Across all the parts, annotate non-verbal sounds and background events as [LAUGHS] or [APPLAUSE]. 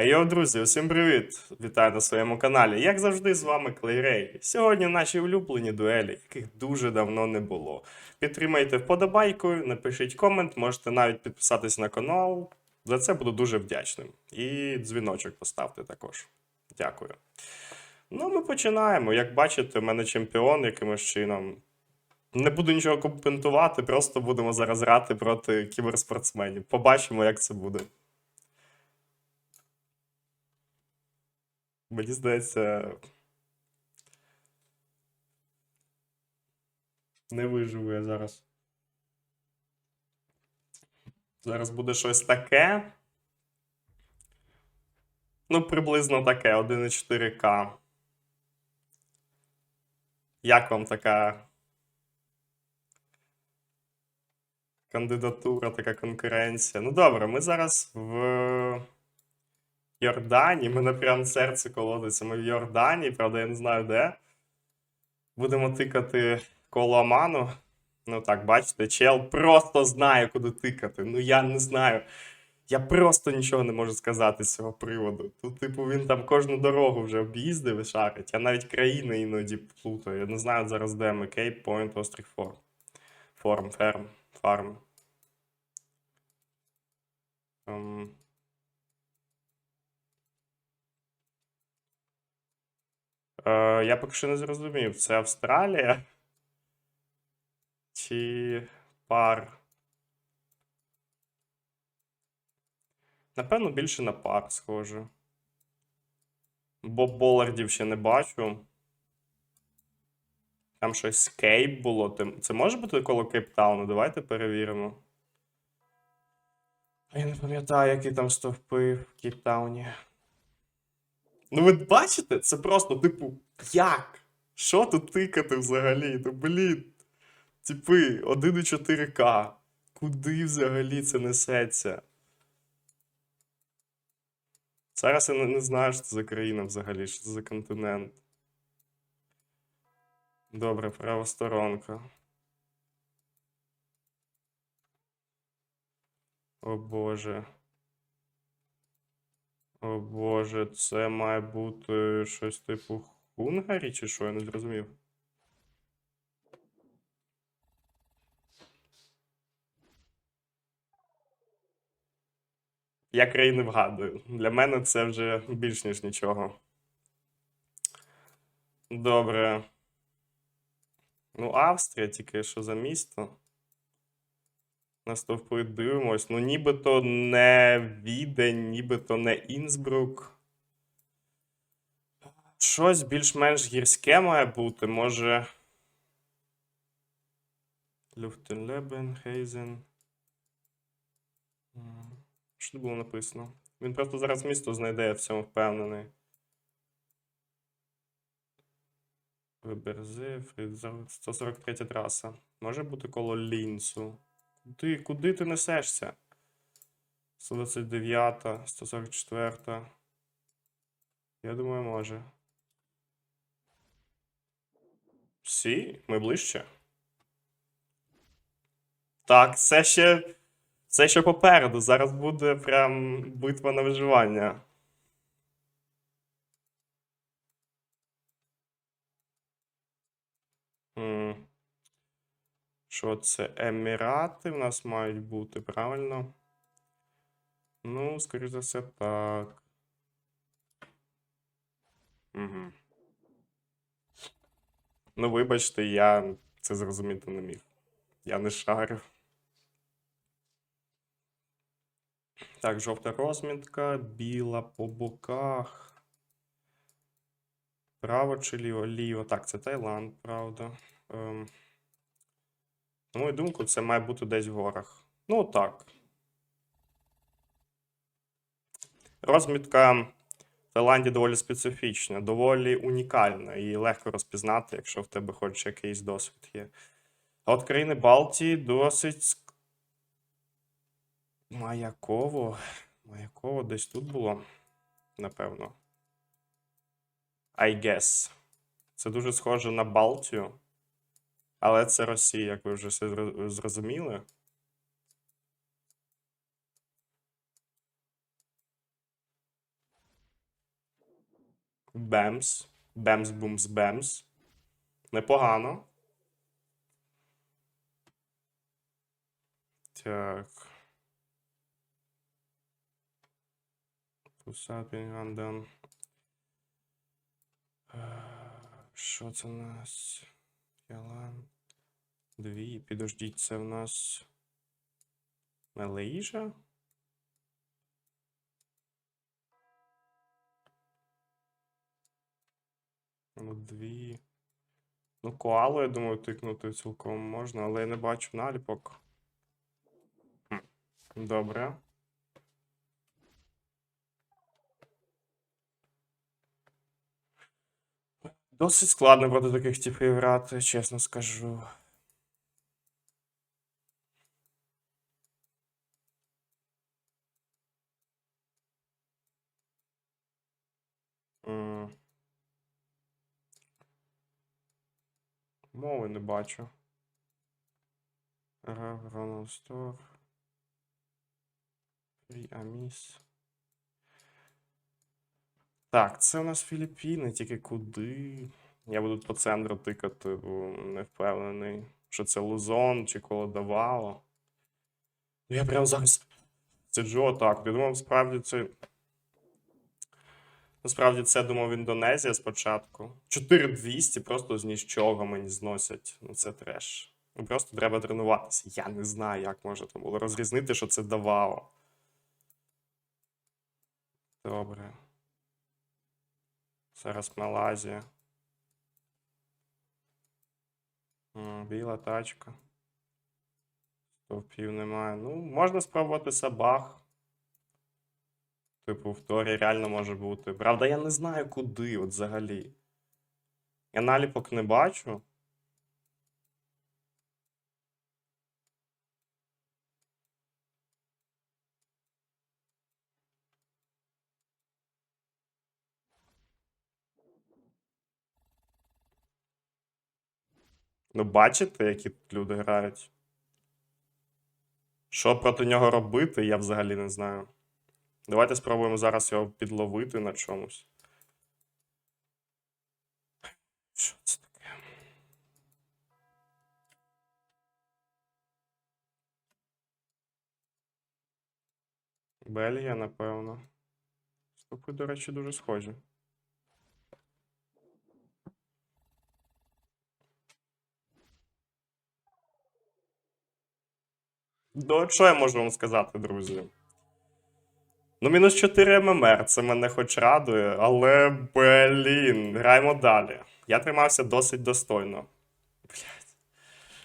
Йо, друзі, усім привіт! Вітаю на своєму каналі. Як завжди, з вами Клейрей. Сьогодні наші улюблені дуелі, яких дуже давно не було. Підтримайте вподобайкою, напишіть комент, можете навіть підписатись на канал. За це буду дуже вдячним. І дзвіночок поставте також. Дякую. Ну, ми починаємо. Як бачите, в мене чемпіон якимось чином. Не буду нічого коментувати, просто будемо зараз грати проти кіберспортсменів. Побачимо, як це буде. Мені здається. Не виживу я зараз. Зараз буде щось таке. Ну, приблизно таке, 1,4К. Як вам така кандидатура, така конкуренція? Ну, добре, ми зараз в Йордані. Мене прям серце колодиться. Ми в Йордані, правда, я не знаю де. Будемо тикати коло Аману. Ну так, бачите, чел просто знає, куди тикати. Ну я не знаю. Я просто нічого не можу сказати з цього приводу. Тут, типу, він там кожну дорогу вже об'їздив і шарить. Я навіть країни іноді плутаю. Я не знаю зараз, де ми. Кейп, Пойнт, Острів Форм. Форм, ферм, фарм. Ем, Е, я поки що не зрозумів, це Австралія? Чи пар? Напевно, більше на пар схоже. Бо Болардів ще не бачу. Там щось Кейп було. Це може бути коло Кейптауну? Давайте перевіримо. Я не пам'ятаю, які там стовпи в Кейптауні. Ну, ви бачите, це просто, типу, як? Що тут тикати взагалі? Ну, блін. Типи, 1,4К. Куди взагалі це несеться? Зараз я не, знаю, що це за країна взагалі, що це за континент. Добре, права сторонка. О Боже. О Боже, це має бути щось типу Хунгарі, чи що? Я не зрозумів. Я країни вгадую. Для мене це вже більш ніж нічого. Добре. Ну, Австрія тільки що за місто. На стовпи дивимось. Ну, нібито не Відень, нібито не Інсбрук. Щось більш-менш гірське має бути. Може. Люфтенлебен, Хейзен. Що тут було написано? Він просто зараз місто знайде, я в цьому впевнений. Виберзи, Фрідзор, 143 траса. Може бути коло Лінцу. Куди, куди ти несешся? 129, 144. Я думаю, може. Всі? Ми ближче. Так, це ще. Це ще попереду. Зараз буде прям битва на виживання. М. Що це? Емірати в нас мають бути, правильно? Ну, скоріш за все, так. Угу. Ну, вибачте, я це зрозуміти не міг. Я не шарю. Так, жовта розмітка, біла по боках. Право чи ліво? Ліво. Так, це Таїланд, правда. Ем. На мою думку, це має бути десь в горах. Ну, так. Розмітка в Таїланді доволі специфічна, доволі унікальна і легко розпізнати, якщо в тебе хоч якийсь досвід є. А от країни Балтії досить. Маяково. Маяково десь тут було, напевно. I guess. Це дуже схоже на Балтію. Але це Росія, як ви вже все зрозуміли. Бемс. Бемс, бумс, бемс. Непогано. Так. Тусапінганден. Що це у нас? Ялан. Дві. Підождіть, це в нас. Мелеїжа? Ну, дві. Ну, коалу, я думаю, тикнути цілком можна, але я не бачу наліпок. Добре. Досить складно проти таких типів грати, чесно скажу. М. Мови не бачу. Ронald Аміс. Так, це у нас Філіппіни, тільки куди? Я буду по центру тикати, бо не впевнений, що це Лузон чи Колодавало. Ну, Я прям зараз сиджу отак. Я думав, справді це. Насправді це думав Індонезія спочатку. 4200 просто з нічого мені зносять. Ну це треш. Ну просто треба тренуватися. Я не знаю, як можна там було розрізнити, що це давало. Добре. Зараз Малайзія. Біла тачка. Стовпів немає. Ну, можна спробувати Сабах. Типу, в теорії реально може бути. Правда, я не знаю куди, от взагалі. Я наліпок не бачу. Ну, бачите, які люди грають? Що проти нього робити, я взагалі не знаю. Давайте спробуємо зараз його підловити на чомусь. Що це таке? Бельгія, напевно. Стопи, до речі, дуже схожі. Ну, от що я можу вам сказати, друзі? Ну, мінус 4 ММР, це мене хоч радує, але, блін, граємо далі. Я тримався досить достойно. Блять.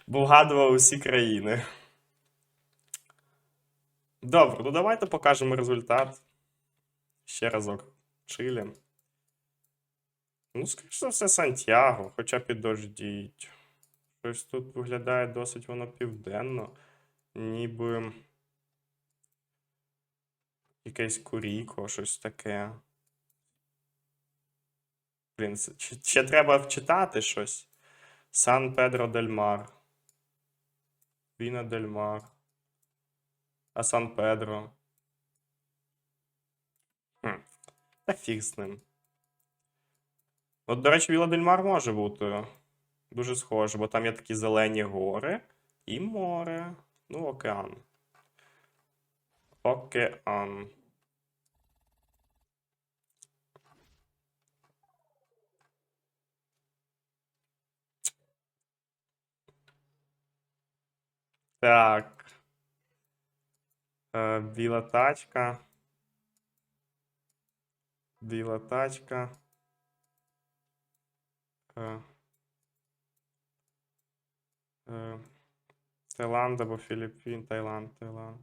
Бо вгадував усі країни. Добре, ну давайте покажемо результат. Ще разок. Чилі. Ну, скоріш за все, Сантьяго, хоча підождіть. Щось тут виглядає досить воно південно. Ніби. Якесь Куріко, щось таке. Блін, ще треба вчитати щось. Сан Педро дель Мар. Віна дель Мар. А Сан Педро. Хм. Та фіг з ним. От, до речі, Віла дель Мар може бути. Дуже схоже, бо там є такі зелені гори і море. Ну, океан. Океан. Так. Е, біла тачка. Біла тачка. Е, е, Таїланд або Філіппін, Таїланд, Таїланд.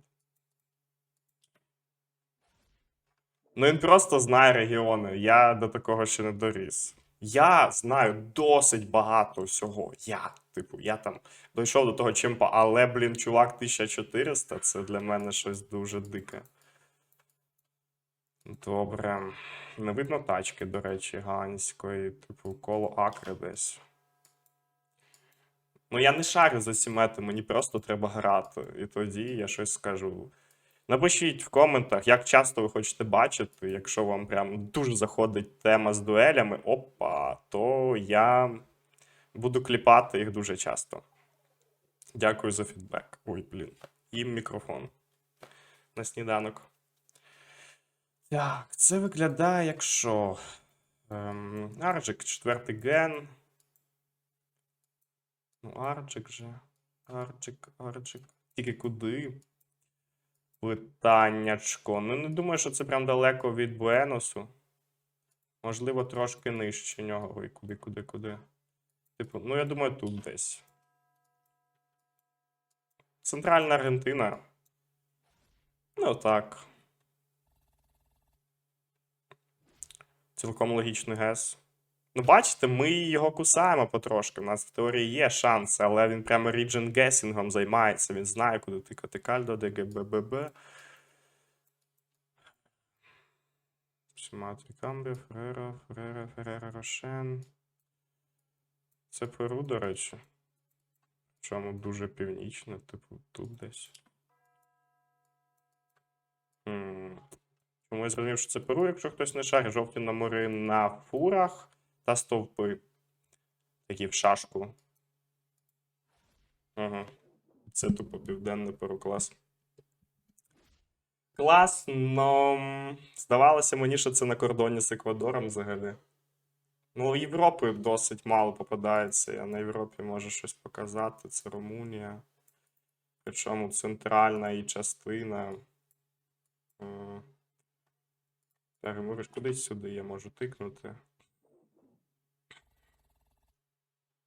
Ну, він просто знає регіони. Я до такого ще не доріс. Я знаю досить багато всього. Я, типу, я там дійшов до того чемпа, але, блін, чувак 1400 це для мене щось дуже дике. Добре. Не видно тачки, до речі, ганської, типу, коло Акри десь. Ну, я не шарю за ці мети, мені просто треба грати. І тоді я щось скажу. Напишіть в коментах, як часто ви хочете бачити. Якщо вам прям дуже заходить тема з дуелями, опа, то я буду кліпати їх дуже часто. Дякую за фідбек. Ой, блін. І мікрофон на сніданок. Так, це виглядає як що? Ем, Арджик, четвертий ген. Ну, Арджик же. Арджик, Арджик. Тільки куди? Питаннячко. Ну, не думаю, що це прям далеко від Буеносу. Можливо, трошки нижче нього. Ой, куди, куди, куди. Типу, ну я думаю, тут десь. Центральна Аргентина. Ну так. Цілком логічний гес. Ну, бачите, ми його кусаємо потрошки. У нас в теорії є шанси, але він прямо ріджен гесінгом займається. Він знає, куди тикати кальдо, ДГББ. Матрі Камбі, Ферера, Ферера, Ферера, Рошен. Це Перу, до речі. Причому дуже північне, типу, тут десь. Чому я зрозумів, що це Перу, якщо хтось не шарить, жовті номери на фурах та стовпи. Такі в шашку. Ага. Це тупо південне Перу клас. Класно. Здавалося мені, що це на кордоні з Еквадором взагалі. Ну, Європи досить мало попадається. Я на Європі можу щось показати. Це Румунія. Причому центральна її частина. Е, Так, кудись сюди я можу тикнути.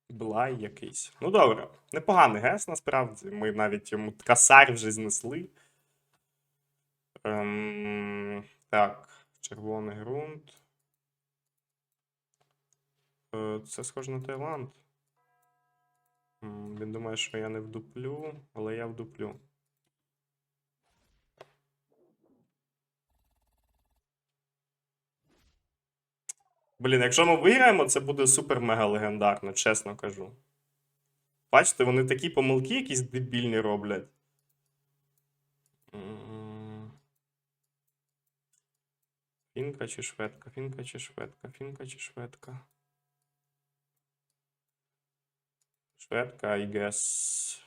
Блай якийсь. Ну добре, непоганий гес насправді. Ми навіть йому касар вже знесли. Ем, так, червоний ґрунт. Е, Це схоже на Таїланд. Він думає, що я не вдуплю, але я вдуплю. Блін, якщо ми виграємо, це буде супер-мега легендарно, чесно кажу. Бачите, вони такі помилки якісь дебільні роблять. Фінка чи шведка, фінка чи шведка, фінка чи шведка. Шведка, I guess.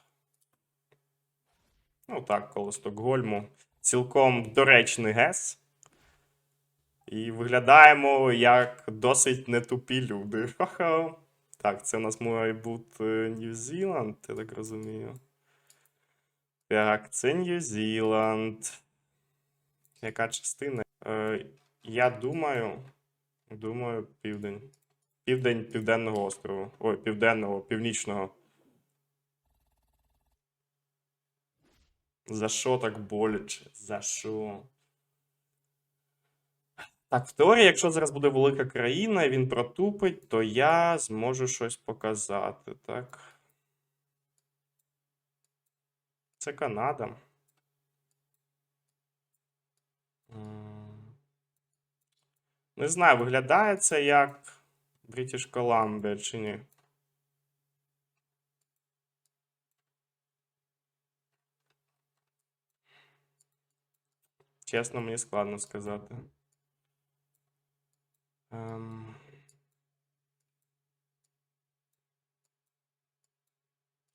Ну так, коло Стокгольму. Цілком доречний гес. І виглядаємо як досить нетупі люди. [LAUGHS] Так, це у нас має бути Нью-Зіланд, я так розумію. Так, це Нью-Зіланд. Яка частина? Е, я думаю. Думаю, південь. Південь Південного острову. Ой, Південного, Північного. За що так боляче? За що? Так, в теорії, якщо зараз буде велика країна і він протупить, то я зможу щось показати, так? Це Канада. Не знаю, виглядає це як Брitish Columbia чи ні. Чесно, мені складно сказати. Ем...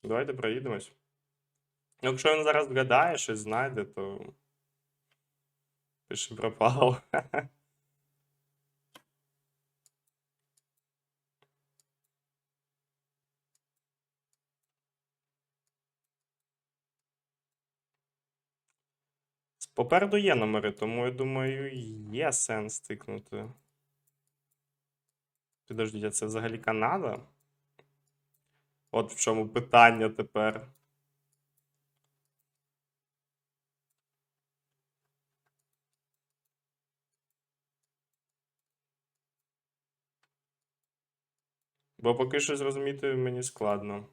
Давайте проїдемось. Якщо він зараз вгадає, щось знайде, то. Пиши пропало. Попереду є номери, тому я думаю, є сенс тикнути. Підождіть, а це взагалі Канада? От в чому питання тепер. Бо поки що зрозуміти мені складно.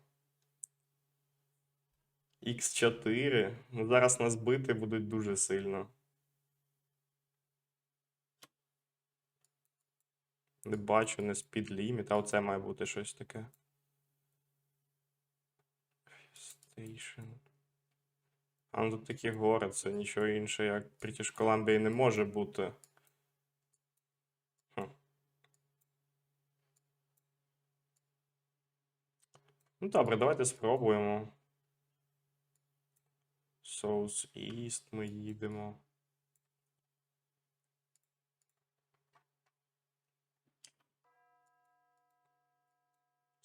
Х4. Ну, зараз нас бити будуть дуже сильно. Не бачу, не speed limit, а оце має бути щось таке. Station. А ну тут такі гори, це нічого інше, як British Columbia не може бути. Хм. Ну добре, давайте спробуємо. South East ми їдемо.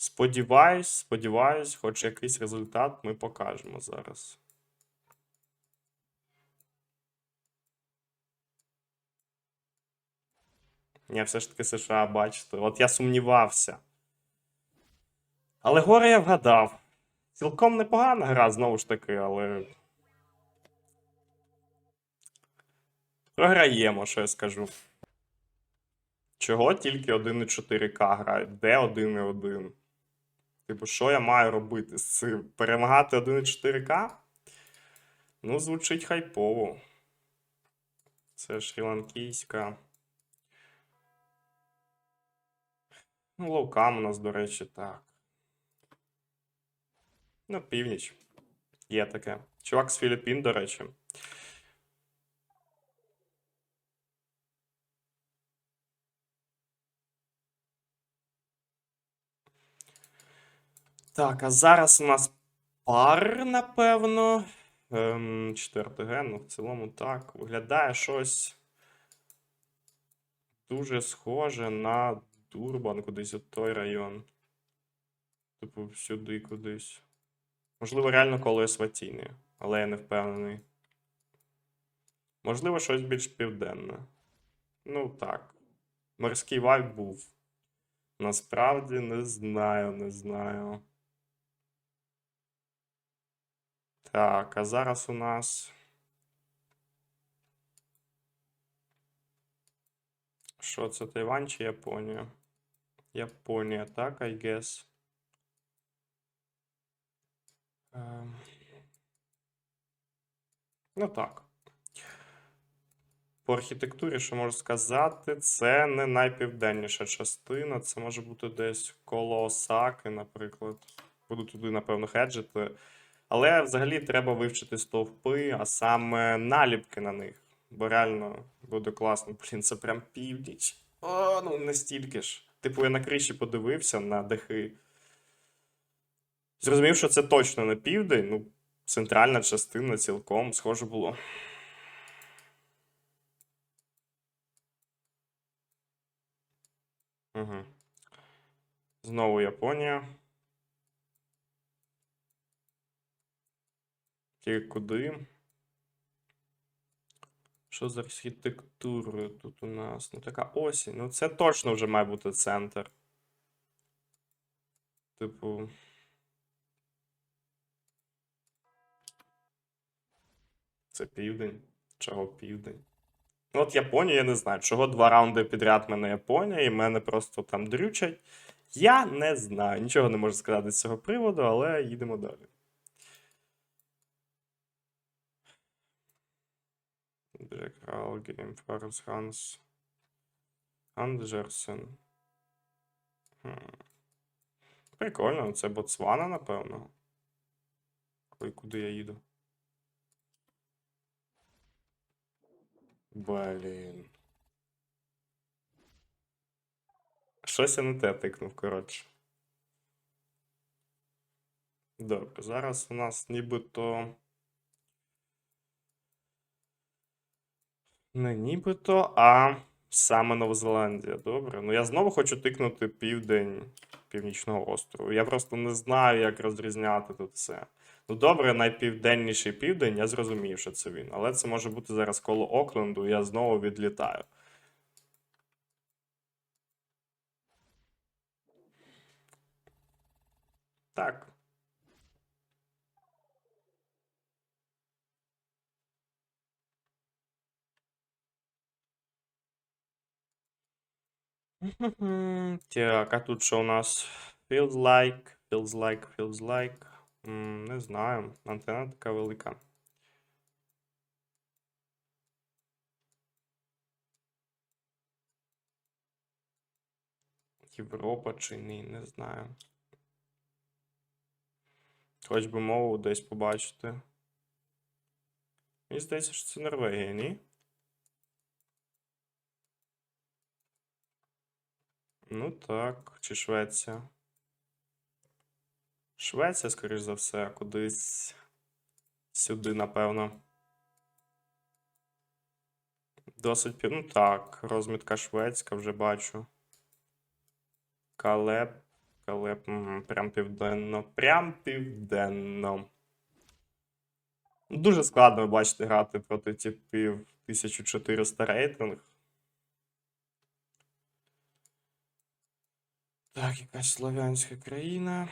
Сподіваюсь, сподіваюсь, хоч якийсь результат ми покажемо зараз. Ні, все ж таки США, бачите. От я сумнівався. Але горе я вгадав. Цілком непогана гра, знову ж таки, але. Програємо, що я скажу. Чого тільки 1,4К грають? Де 1,1? Типу, що я маю робити з цим? Перемагати 1,4К? Ну, звучить хайпово. Це шрі-ланкійська. Ну, лоукам у нас, до речі, так. Ну, північ. Є таке. Чувак з Філіппін, до речі. Так, а зараз у нас пар, напевно. Ем, четвертий ген, ну в цілому так. Виглядає щось дуже схоже на Дурбан, кудись от той район. Типу, сюди кудись. Можливо, реально коло Есватіни, але я не впевнений. Можливо, щось більш південне. Ну так. Морський вайб був. Насправді не знаю, не знаю. Так, а зараз у нас. Що це Тайвань чи Японія? Японія, так, I guess. Ем. Ну так. По архітектурі, що можу сказати, це не найпівденніша частина. Це може бути десь коло Осаки, наприклад. Буду туди, напевно, хеджити. Але взагалі треба вивчити стовпи, а саме наліпки на них. Бо реально буде класно. Блін, це прям північ. О, ну не стільки ж. Типу, я на криші подивився на дахи. Зрозумів, що це точно не південь, ну, центральна частина цілком схоже було. Угу. Знову Японія. Тільки куди? Що з архітектурою тут у нас? Ну, така осінь. Ну, це точно вже має бути центр. Типу. Це південь. Чого південь? Ну, от Японія, я не знаю, чого два раунди підряд мене Японія, і мене просто там дрючать. Я не знаю. Нічого не можу сказати з цього приводу, але їдемо далі. Рал, Гейм Фарс, Ханс. Хм. Прикольно, це Ботсвана, напевно. Ой, куди я їду? Блін. Щось я не те тикнув, коротше. Добре, зараз у нас нібито. Не нібито, а саме Нова Зеландія. Добре. Ну я знову хочу тикнути південь Північного острову. Я просто не знаю, як розрізняти тут все. Ну, добре, найпівденніший південь, я зрозумів, що це він. Але це може бути зараз коло Окленду, я знову відлітаю. Так. [LAUGHS] Так, а тут що у нас? Feels like, feels like, feels like. Не знаю. Антенна така велика. Європа чи ні, не знаю. Хоч би мову десь побачити. Мені здається, що це Норвегія, ні? Ну так, чи Швеція. Швеція, скоріш за все, кудись сюди, напевно. Досить. Ну так, розмітка шведська вже бачу. Калеп. Калеп. Прям південно. Прям південно. Дуже складно, ви бачите, грати проти типів 1400 рейтинг. Так, якась слов'янська країна.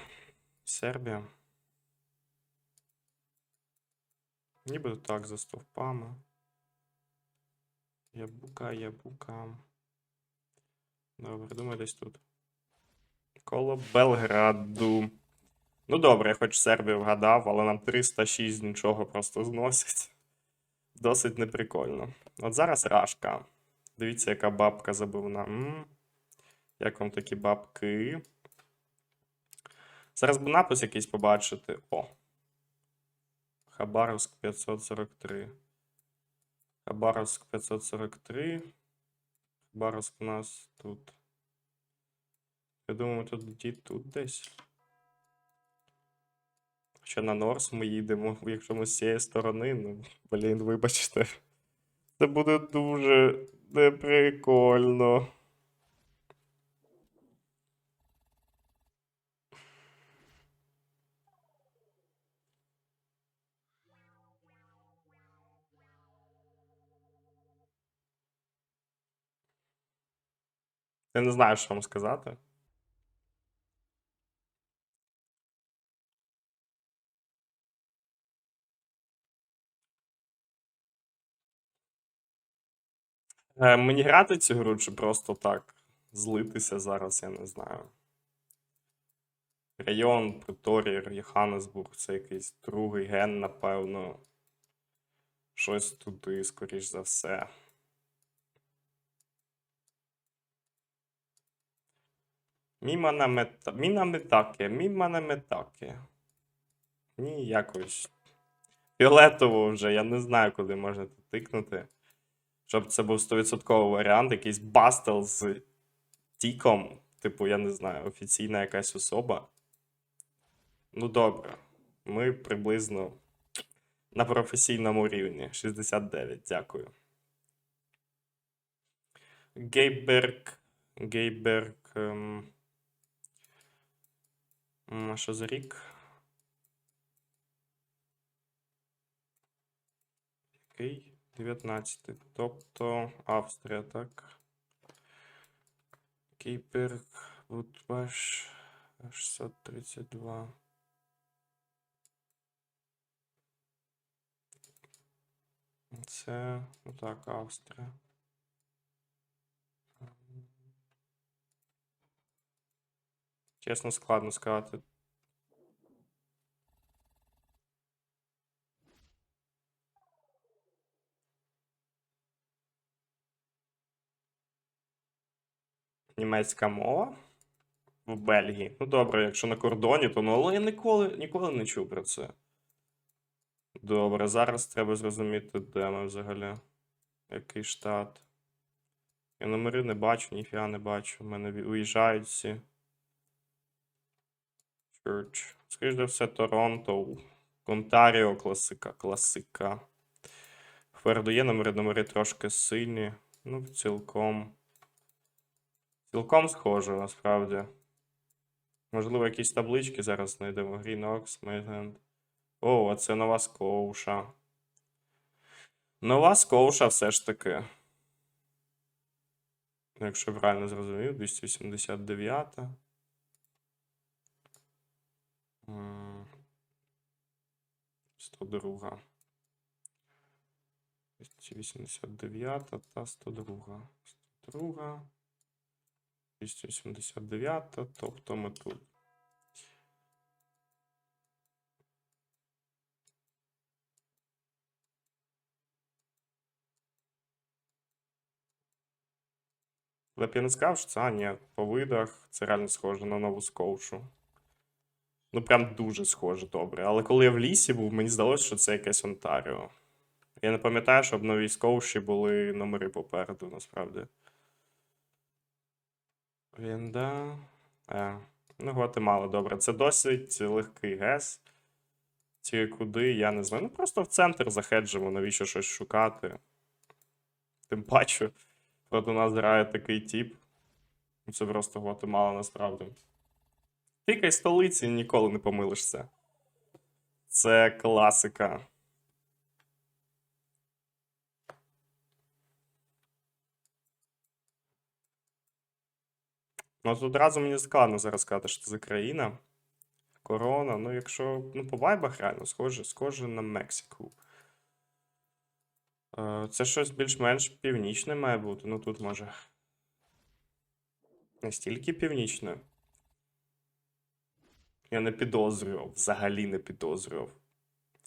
Сербія. Ніби так, за стовпами. Ябука, ябука. Добре, думаю, десь тут. Коло Белграду. Ну добре, я хоч Сербію вгадав, але нам 306 нічого просто зносять. Досить неприкольно. От зараз Рашка. Дивіться, яка бабка забивна. М. Як вам такі бабки? Зараз би напис якийсь побачити. О. Хабаровськ 543. Хабаровськ 543. Хабаровськ у нас тут. Я думаю, тут дід тут десь. Хоча на Норс ми їдемо, якщо ми з цієї сторони, ну, блін, вибачте. Це буде дуже неприкольно. Я не знаю, що вам сказати. Е, Мені грати цю гру чи просто так злитися зараз, я не знаю. Район, Преторія, Йоханнесбург, це якийсь другий ген, напевно. Щось туди, скоріш за все. Міма на мета... Міна метаке, міма на метаке. Ні, якось. Фіолетово вже, я не знаю, куди можна тут тикнути. Щоб це був 100% варіант, якийсь бастел з тіком. Типу, я не знаю, офіційна якась особа. Ну, добре. Ми приблизно на професійному рівні. 69, дякую. Гейберг. Гейберг. Ем... А що за рік? Який? 19. Тобто Австрія, так? Кейберг, Будбаш, 632. Це, ну так, Австрія. Чесно, складно сказати. Німецька мова в Бельгії. Ну добре, якщо на кордоні, то ну, але я ніколи, ніколи не чув про це. Добре, зараз треба зрозуміти, де ми взагалі. Який штат. Я номери не бачу, ніфіга не бачу. У мене уїжджають всі. Church. Скоріш за все, Торонто. Онтаріо, класика, класика. Впереду є номери, номери трошки сильні. Ну, цілком. Цілком схоже, насправді. Можливо, якісь таблички зараз знайдемо. Green Ox, Midland. О, а це нова Скоуша. Нова Скоуша все ж таки. Якщо правильно зрозумів, 289. М, 102. 289 та 102. 102. 289, тобто ми тут. Але б я не сказав, що це, а, ні, по видах це реально схоже на нову скоушу. Ну, прям дуже схоже добре. Але коли я в лісі був, мені здалося, що це якесь Онтаріо. Я не пам'ятаю, щоб на військовші були номери попереду, насправді. Вінда. Е. Ну, Гватемала, добре. Це досить легкий гес. Тільки куди, я не знаю. Ну, просто в центр захеджимо, навіщо щось шукати. Тим паче, проти нас грає такий тип. Ну, Це просто Гватемала насправді. Тикай столиці ніколи не помилишся. Це класика. Ну, тут одразу мені складно зараз сказати, що це за країна. Корона. Ну, якщо. Ну, по вайбах реально, схоже, схоже на Мексику. Е, Це щось більш-менш північне має бути. Ну тут може. Настільки північне. Я не підозрював, взагалі не підозрював.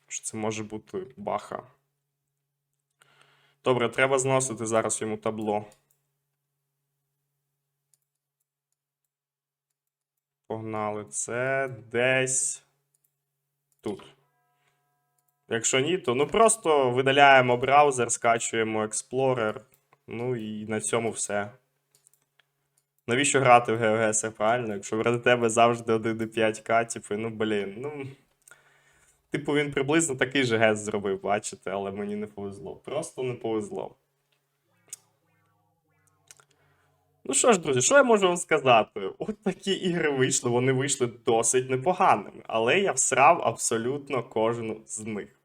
Що це може бути баха. Добре, треба зносити зараз йому табло. Погнали. Це десь тут. Якщо ні, то ну просто видаляємо браузер, скачуємо Explorer. Ну і на цьому все. Навіщо грати в GeoGuessr, правильно? Якщо проти тебе завжди 1.5К, типу, ну блін, ну. Типу, він приблизно такий же гес зробив, бачите, але мені не повезло. Просто не повезло. Ну що ж, друзі, що я можу вам сказати? От такі ігри вийшли, вони вийшли досить непоганими, але я всрав абсолютно кожну з них.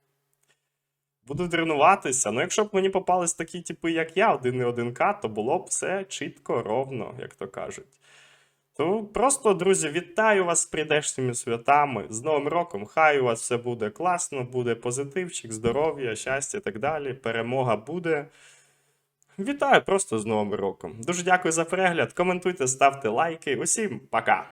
Буду тренуватися. Ну, якщо б мені попались такі типи, як я, 1.1К, то було б все чітко, ровно, як то кажуть. То просто, друзі, вітаю вас з прийдешніми святами, з Новим роком. Хай у вас все буде класно, буде позитивчик, здоров'я, щастя і так далі. Перемога буде. Вітаю просто з Новим роком. Дуже дякую за перегляд. Коментуйте, ставте лайки. Усім пока!